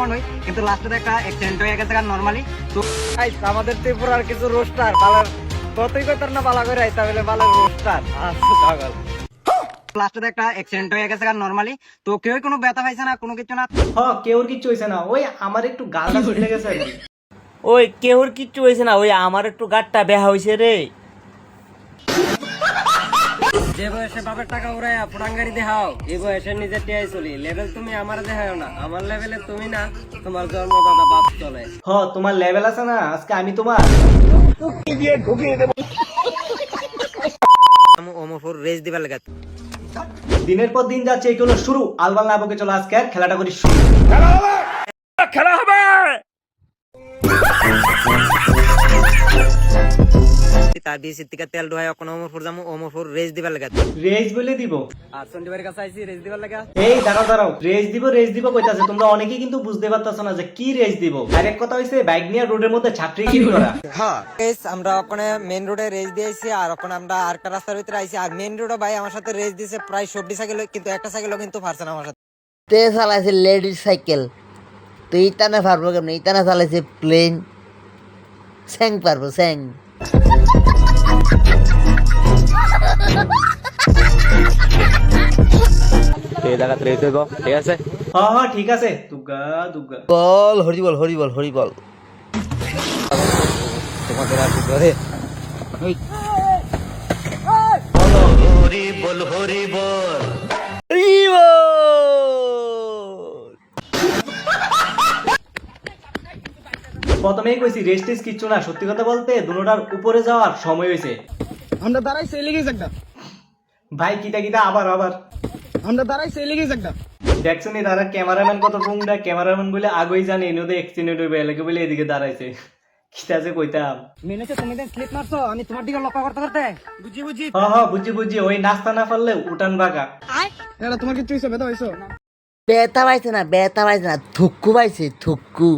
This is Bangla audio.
রেসপন্ড হই কিন্তু লাস্টে একটা অ্যাক্সিডেন্ট হয়ে গেছে নর্মালি তো আমাদের ত্রিপুরার কিছু রোস্টার বালার কতই কইতার না বালা করে বালার রোস্টার আচ্ছা লাস্টে একটা অ্যাক্সিডেন্ট হয়ে গেছে নর্মালি তো কেউ কোনো ব্যথা পাইছে না কোনো কিছু না? হ কেউর কিচ্ছু হয়েছে না। ওই আমার একটু গালটা গেছে ওই কেউর কিচ্ছু হয়েছে না ওই আমার একটু গাটটা বেহা হয়েছে রে। যে বয়সে বাপের টাকা উড়াইয়া পুরাঙ্গারি দেখাও এই বয়সে নিজের টিয়াই চলি। লেভেল তুমি আমার দেখাও না। আমার লেভেলে তুমি না তোমার জন্মদাতা বাপ চলে। হ তোমার লেভেল আছে না? আজকে আমি তোমার। ওমোফোর রেস দিবার লাগে। দিনের পর দিন যাচ্ছে এগুলো শুরু। আলবাল না বকে চলো আজকে খেলাটা করি শুরু। খেলা হবে! তার দিয়ে সিদ্দিকা তেল ওমোফোর রেস দিবার লাগে। রেস বলে দিব। আর সন্দীপের কাছে আইসি রেস দিবার লাগা। এই দাঁড়াও দাঁড়াও। রেস দিব রেস দিব কইতাছে। তোমরা অনেকেই কিন্তু বুঝতে পারতাছো না যে কি রেস দিব। ডাইরেক্ট কথা হইছে বাইক নিয়ে রোডের মধ্যে ছাত্রী কি করা? রেস আমরা ওখানে মেন রোডে রেস দিয়েছি আর ওখানে আমরা আরেকটা রাস্তার ভিতরে আইছি। আর মেন রোডে ভাই আমার সাথে রেস দিয়েছে প্রায় সবটি সাইকেল কিন্তু একটা সাইকেলও কিন্তু পারছে না আমার সাথে। তে চালাইছে লেডিস সাইকেল তো ইতানে পারব কেমন? ইতানে চালাইছে প্লেন স্যাং পারব স্যাং। ঠিক আছে? হ হ ঠিক আছে। দুগা দুগা বল হরি বল হরি বল হরি বল। তোমাদের আর কি করে? প্রথমেই কইছি রেস টেস কিচ্ছু না। সত্যি কথা বলতে দুটোটার উপরে যাওয়ার সময় হয়েছে আমরা দাঁড়াইছি এলিগেজ একটা ভাই কিটা কিটা আবার আবার। আমরা দাঁড়াইছি এলিগেজ একটা দেখছ নি তারা ক্যামেরাম্যান কত পুংটা ক্যামেরাম্যান বলে আগেই জানে এনে এক্সিডেন্ট হইবে এলাকে বলে এদিকে দাঁড়াইছে। কিটা যে কইতাম। মেনেছে তুমি দেন স্লিপ মারছো আমি তোমার দিকে লক্ষ্য করতে করতে। বুঝি বুঝি। হ হ বুঝি বুঝি ওই নাস্তা না পারলে উঠান বাঁকা এটা তোমার কিছু হয়েছে বেদা হয়েছো বেতা পাইছে না বেতা পাইছে না থুক্কু পাইছে থুক্কু